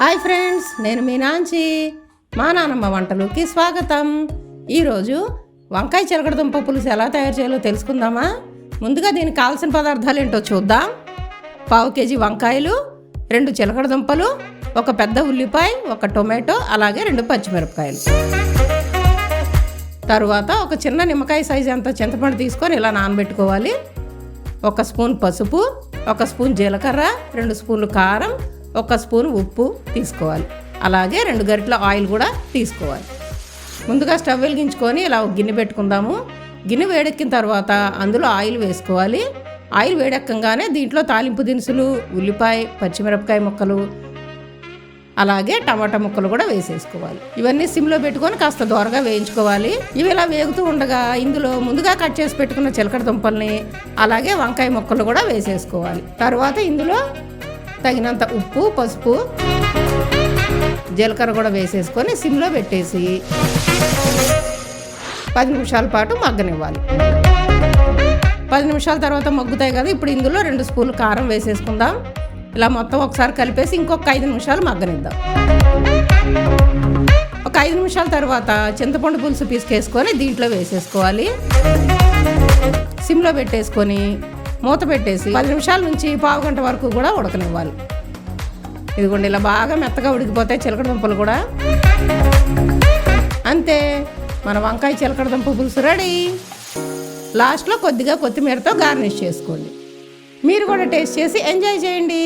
Hi friends నేను మీ నాంచి మా నానమ్మ వంటలోకి స్వాగతం. ఈరోజు వంకాయ చిలకడదుంప పులుసు ఎలా తయారు చేయాలో తెలుసుకుందామా? ముందుగా దీనికి కావాల్సిన పదార్థాలు ఏంటో చూద్దాం. పావు కేజీ వంకాయలు రెండు చిలకడదుంపలు ఒక పెద్ద ఉల్లిపాయ ఒక టొమాటో అలాగే రెండు పచ్చిమిరపకాయలు. తరువాత ఒక చిన్న నిమ్మకాయ సైజు అంత చింతపండు తీసుకొని ఇలా నానబెట్టుకోవాలి. ఒక స్పూన్ పసుపు ఒక స్పూన్ జీలకర్ర రెండు స్పూన్లు కారం ఒక స్పూన్ ఉప్పు తీసుకోవాలి. అలాగే రెండు గరిటెల ఆయిల్ కూడా తీసుకోవాలి. ముందుగా స్టవ్ వెలిగించుకొని ఇలా ఒక గిన్నె పెట్టుకుందాము. గిన్నె వేడెక్కిన తర్వాత అందులో ఆయిల్ వేసుకోవాలి. ఆయిల్ వేడెక్కగానే దీంట్లో తాలింపు దినుసులు ఉల్లిపాయ పచ్చిమిరపకాయ ముక్కలు అలాగే టమాటా ముక్కలు కూడా వేసేసుకోవాలి. ఇవన్నీ సిమ్లో పెట్టుకొని కాస్త దోరగా వేయించుకోవాలి. ఇవి ఇలా వేగుతూ ఉండగా ఇందులో ముందుగా కట్ చేసి పెట్టుకున్న చిలకడ దుంపల్ని అలాగే వంకాయ ముక్కలు కూడా వేసేసుకోవాలి. తర్వాత ఇందులో తగినంత ఉప్పు పసుపు జీలకర్ర కూడా వేసేసుకొని సిమ్లో పెట్టేసి పది నిమిషాల పాటు మగ్గనివ్వాలి. పది నిమిషాల తర్వాత మగ్గుతాయి కదా ఇప్పుడు ఇందులో రెండు స్పూన్లు కారం వేసేసుకుందాం. ఇలా మొత్తం ఒకసారి కలిపేసి ఇంకొక ఐదు నిమిషాలు మగ్గనిద్దాం. ఒక ఐదు నిమిషాల తర్వాత చింతపండు పులుసు పీసుకేసుకొని దీంట్లో వేసేసుకోవాలి. సిమ్లో పెట్టేసుకొని మూత పెట్టేసి పది నిమిషాల నుంచి పావు గంట వరకు కూడా ఉడకనివ్వాలి. ఇదిగోండి ఇలా బాగా మెత్తగా ఉడికిపోతాయి చిలకడ దుంపలు కూడా. అంతే మన వంకాయ చిలకడ దుంప పులుసు రెడీ. లాస్ట్లో కొద్దిగా కొత్తిమీరతో గార్నిష్ చేసుకోండి. మీరు కూడా టేస్ట్ చేసి ఎంజాయ్ చేయండి.